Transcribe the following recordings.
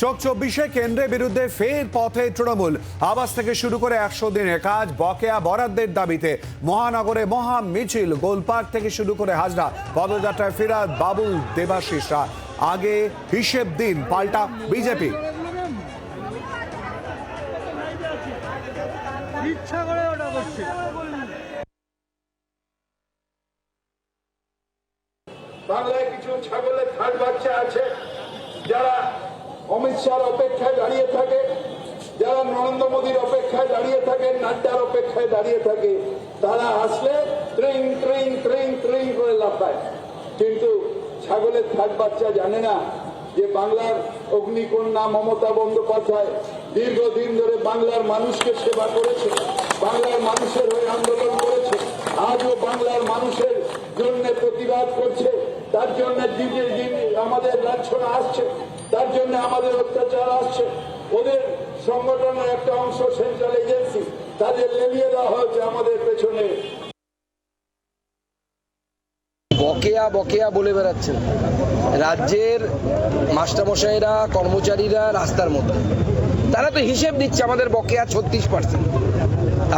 চোখ চব্বিশে কেন্দ্রের বিরুদ্ধে ফের পথে তৃণমূল। আবাস থেকে শুরু করে একশো দিনের কাজ বকেয়া বরাদ্দের দাবিতে মহানগরে মহা মিছিল। গোলপার্ক থেকে শুরু করে হাজরা পদযাত্রায় ফিরাদ বাবুল দেবাশিসরা। আগে হিসেব দিন পাল্টা বিজেপি। ইচ্ছা করে ওটা করছে। বাংলায় কিছু ছাগলের খাট বাচ্চা আছে। যারা অমিত শাহর অপেক্ষায় দাঁড়িয়ে থাকে, যারা নরেন্দ্র মোদীর অপেক্ষায় দাঁড়িয়ে থাকে, নাড্ডার অপেক্ষায় দাঁড়িয়ে থাকে, তারা আসলে ট্রেন ট্রিং ট্রিং ট্রিং করে লাফায়। কিন্তু ছাগলের খাট বাচ্চা জানে না যে বাংলার অগ্নিকন্যা মমতা বন্দ্যোপাধ্যায় দীর্ঘদিন ধরে বাংলার মানুষকে সেবা করেছে, বাংলার মানুষের হয়ে আন্দোলন করেছে, আজও বাংলার মানুষের জন্য প্রতিবাদ করছে, তার জন্য আমাদের লাঞ্ছনা আসছে। তার জন্য আমাদের অত্যাচার আসছে। ওদের সংগঠনের একটা অংশ সেন্ট্রাল এজেন্সি, তাদের লেলিয়ে দেওয়া হয়েছে আমাদের পেছনে। বকেয়া বকেয়া বলে বেড়াচ্ছেন। রাজ্যের মাস্টারমশাইরা, কর্মচারীরা রাস্তার মধ্যে। তারা তো হিসেব দিচ্ছে আমাদের বকেয়া ছত্রিশ পার্সেন্ট।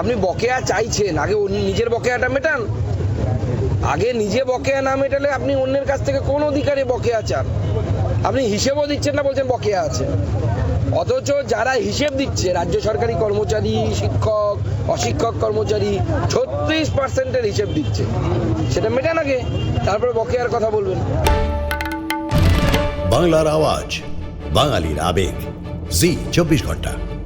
আপনি বকেয়া চাইছেন, আগে নিজের বকেয়াটা মেটান। আগে নিজে বকেয়া না মেটালে আপনি অন্যের কাছ থেকে কোন অধিকারে বকেয়া চান? আপনি হিসেবও দিচ্ছেন না, বলছেন বকেয়া আছে। অথচ যারা হিসেব দিচ্ছে, রাজ্য সরকারি কর্মচারী, শিক্ষক, অশিক্ষক কর্মচারী, ছত্রিশ পার্সেন্টের হিসেব দিচ্ছে। সেটা মেটান আগে, তারপরে বকেয়ার কথা বলবেন। বাংলার আওয়াজ, বাঙালির আবেগ। জি, চব্বিশ ঘণ্টা।